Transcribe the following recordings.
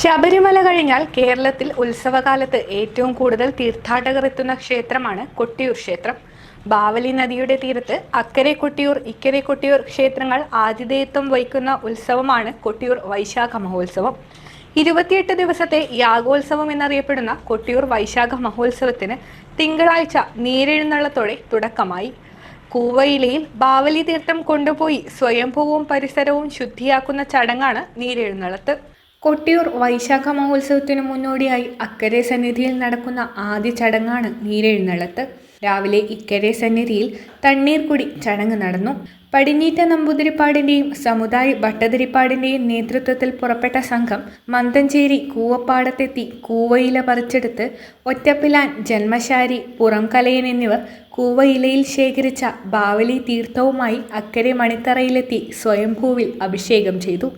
ശബരിമല കഴിഞ്ഞാൽ കേരളത്തിൽ ഉത്സവകാലത്ത് ഏറ്റവും കൂടുതൽ തീർത്ഥാടകർ എത്തുന്ന ക്ഷേത്രമാണ് കൊട്ടിയൂർ ക്ഷേത്രം. ബാവലി നദിയുടെ തീരത്ത് അക്കരെ കൊട്ടിയൂർ ഇക്കരെ കൊട്ടിയൂർ ക്ഷേത്രങ്ങൾ ആതിഥേയത്വം വഹിക്കുന്ന ഉത്സവമാണ് കൊട്ടിയൂർ വൈശാഖ മഹോത്സവം. ഇരുപത്തിയെട്ട് ദിവസത്തെ യാഗോത്സവം എന്നറിയപ്പെടുന്ന കൊട്ടിയൂർ വൈശാഖ മഹോത്സവത്തിന് തിങ്കളാഴ്ച നീരെഴുന്നള്ളത്തോടെ തുടക്കമായി. കൂവയിലയിൽ ബാവലി തീർത്ഥം കൊണ്ടുപോയി സ്വയംഭൂവും പരിസരവും ശുദ്ധിയാക്കുന്ന ചടങ്ങാണ് നീരെഴുന്നള്ളത്ത്. കൊട്ടിയൂർ വൈശാഖ മഹോത്സവത്തിനു മുന്നോടിയായി അക്കരെ സന്നിധിയിൽ നടക്കുന്ന ആദ്യ ചടങ്ങാണ് നീരെഴുന്നള്ളത്ത്. രാവിലെ ഇക്കരെ സന്നിധിയിൽ തണ്ണീർക്കുടി ചടങ്ങ് നടന്നു. പടിഞ്ഞീറ്റ നമ്പൂതിരിപ്പാടിന്റെയും സമുദായ ഭട്ടതിരിപ്പാടിന്റെയും നേതൃത്വത്തിൽ പുറപ്പെട്ട സംഘം മന്തഞ്ചേരി കൂവപ്പാടത്തെത്തി കൂവയില പറിച്ചെടുത്ത് ഒറ്റപ്പിലാൻ ജന്മശാരി പുറംകലയൻ എന്നിവർ കൂവയിലയിൽ ശേഖരിച്ച ബാവലി തീർത്ഥവുമായി അക്കരെ മണിത്തറയിലെത്തി സ്വയംഭൂവിൽ അഭിഷേകം ചെയ്തു.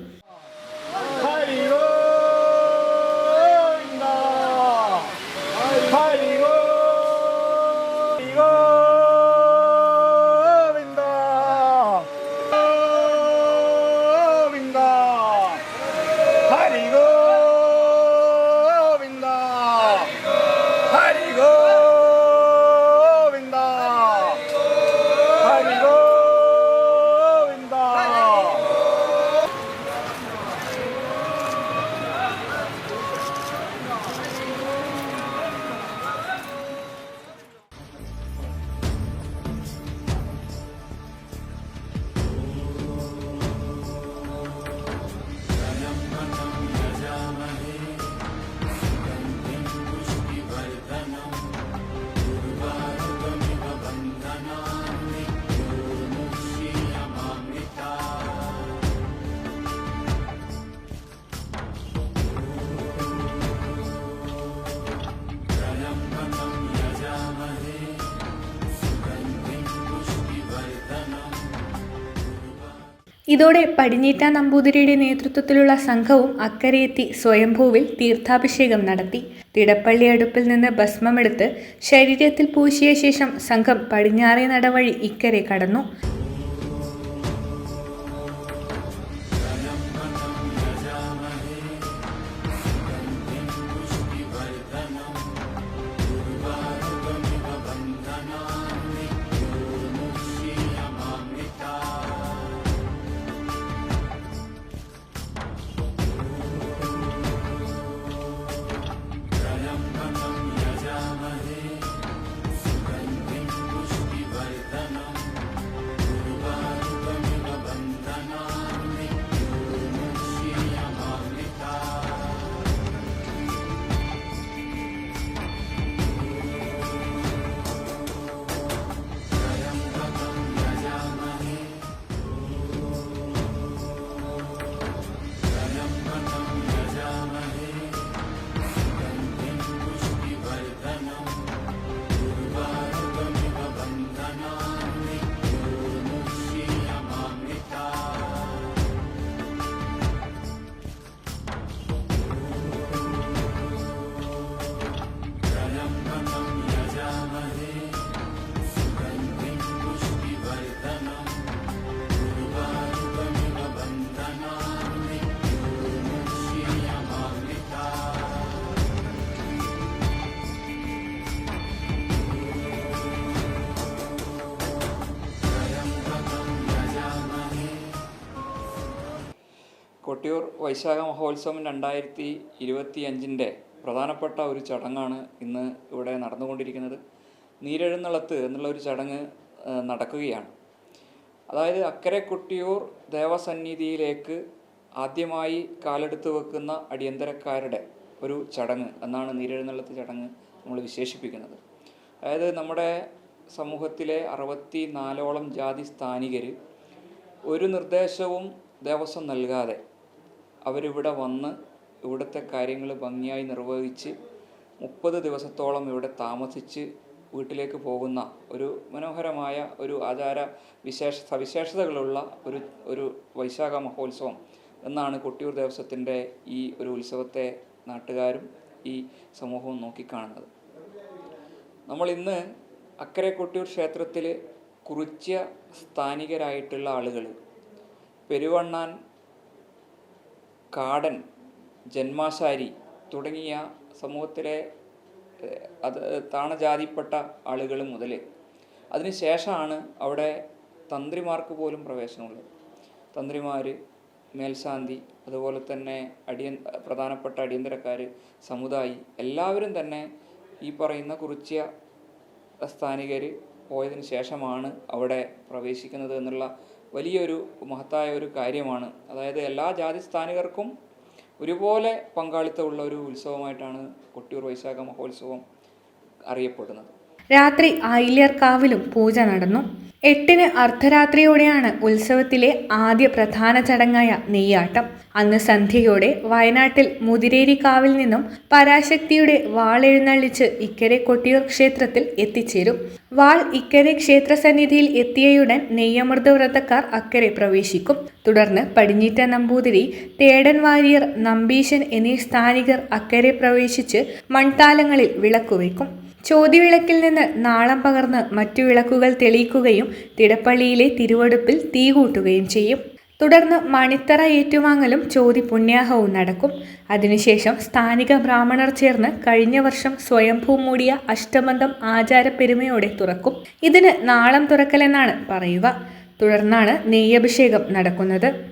ഇതോടെ പടിഞ്ഞീറ്റ നമ്പൂതിരിയുടെ നേതൃത്വത്തിലുള്ള സംഘവും അക്കരയെത്തി സ്വയംഭൂവിൽ തീർത്ഥാഭിഷേകം നടത്തി. തിടപ്പള്ളി അടുപ്പിൽ നിന്ന് ഭസ്മമെടുത്ത് ശരീരത്തിൽ പൂശിയ ശേഷം സംഘം പടിഞ്ഞാറേ നടവഴി ഇക്കരെ കടന്നു. കൊട്ടിയൂർ വൈശാഖ മഹോത്സവം രണ്ടായിരത്തി ഇരുപത്തി അഞ്ചിന്റെ പ്രധാനപ്പെട്ട ഒരു ചടങ്ങാണ് ഇന്ന് ഇവിടെ നടന്നുകൊണ്ടിരിക്കുന്നത്. നീരെഴുന്നള്ളത്ത് എന്നുള്ള ഒരു ചടങ്ങ് നടക്കുകയാണ്. അതായത് അക്കരെ കൊട്ടിയൂർ ദേവസന്നിധിയിലേക്ക് ആദ്യമായി കാലെടുത്ത് വെക്കുന്ന അടിയന്തരക്കാരുടെ ഒരു ചടങ്ങ് എന്നാണ് നീരെഴുന്നള്ളത്ത് ചടങ്ങ് നമ്മൾ വിശേഷിപ്പിക്കുന്നത്. അതായത് നമ്മുടെ സമൂഹത്തിലെ അറുപത്തി നാലോളം ജാതി സ്ഥാനികർ ഒരു നിർദ്ദേശവും ദേവസ്വം നൽകാതെ അവരിവിടെ വന്ന് ഇവിടുത്തെ കാര്യങ്ങൾ ഭംഗിയായി നിർവഹിച്ച് മുപ്പത് ദിവസത്തോളം ഇവിടെ താമസിച്ച് വീട്ടിലേക്ക് പോകുന്ന ഒരു മനോഹരമായ ഒരു ആചാര വിശേഷ സവിശേഷതകളുള്ള ഒരു ഒരു വൈശാഖ മഹോത്സവം എന്നാണ് കൊട്ടിയൂർ ദേവസ്വത്തിന്റെ ഈ ഒരു ഉത്സവത്തെ നാട്ടുകാരും ഈ സമൂഹവും നോക്കിക്കാണുന്നത്. നമ്മൾ ഇന്ന് അക്കരെ കൊട്ടിയൂർ ക്ഷേത്രത്തിൽ കുറിച്യ സ്ഥാനികരായിട്ടുള്ള ആളുകൾ പെരുവണ്ണാൻ കാടൻ ജന്മാശാരി തുടങ്ങിയ സമൂഹത്തിലെ അത് താണജാതിപ്പെട്ട ആളുകൾ മുതൽ അതിനുശേഷമാണ് അവിടെ തന്ത്രിമാർക്ക് പോലും പ്രവേശനമുള്ളത്. തന്ത്രിമാർ മേൽശാന്തി അതുപോലെ തന്നെ അടിയ പ്രധാനപ്പെട്ട അടിയന്തരക്കാർ സമുദായി എല്ലാവരും തന്നെ ഈ പറയുന്ന കുറിച്യ സ്ഥാനികർ പോയതിന് ശേഷമാണ് അവിടെ പ്രവേശിക്കുന്നത് എന്നുള്ള വലിയൊരു മഹത്തായ ഒരു കാര്യമാണ്. അതായത് എല്ലാ ജാതി സ്ഥാനികർക്കും ഒരുപോലെ പങ്കാളിത്തമുള്ള ഒരു ഉത്സവമായിട്ടാണ് കൊട്ടിയൂർ വൈശാഖ മഹോത്സവം അറിയപ്പെടുന്നത്. രാത്രി ആയില്യർക്കാവിലും പൂജ നടന്നു. എട്ടിന് അർദ്ധരാത്രിയോടെയാണ് ഉത്സവത്തിലെ ആദ്യ പ്രധാന ചടങ്ങായ നെയ്യാട്ടം. അന്ന് സന്ധ്യയോടെ വയനാട്ടിൽ മുതിരേരിക്കാവിൽ നിന്നും പരാശക്തിയുടെ വാളെഴുന്നള്ളിച്ച് ഇക്കരെ കൊട്ടിയൂർ ക്ഷേത്രത്തിൽ എത്തിച്ചേരും. വാൾ ഇക്കരെ ക്ഷേത്രസന്നിധിയിൽ എത്തിയയുടൻ നെയ്യമൃതവ്രതക്കാർ അക്കരെ പ്രവേശിക്കും. തുടർന്ന് പടിഞ്ഞീറ്റ നമ്പൂതിരി തേടൻ വാര്യർ നമ്പീശൻ എന്നീ സ്ഥാനികർ അക്കരെ പ്രവേശിച്ച് മൺതാലങ്ങളിൽ വിളക്കുവയ്ക്കും ചോദ്യവിളക്കിൽ നിന്ന് നാളം പകർന്ന് മറ്റു വിളക്കുകൾ തെളിയിക്കുകയും തിടപ്പള്ളിയിലെ തിരുവടുപ്പിൽ തീ കൂട്ടുകയും ചെയ്യും. തുടർന്ന് മണിത്തറ ഏറ്റുവാങ്ങലും ചോതി പുണ്യാഹവും നടക്കും. അതിനുശേഷം സ്ഥാനിക ബ്രാഹ്മണർ ചേർന്ന് കഴിഞ്ഞ വർഷം സ്വയംഭൂ മൂടിയ അഷ്ടബന്ധം ആചാരപ്പെരുമയോടെ തുറക്കും. ഇതിന് നാളം തുറക്കലെന്നാണ് പറയുക. തുടർന്നാണ് നെയ്യഭിഷേകം നടക്കുന്നത്.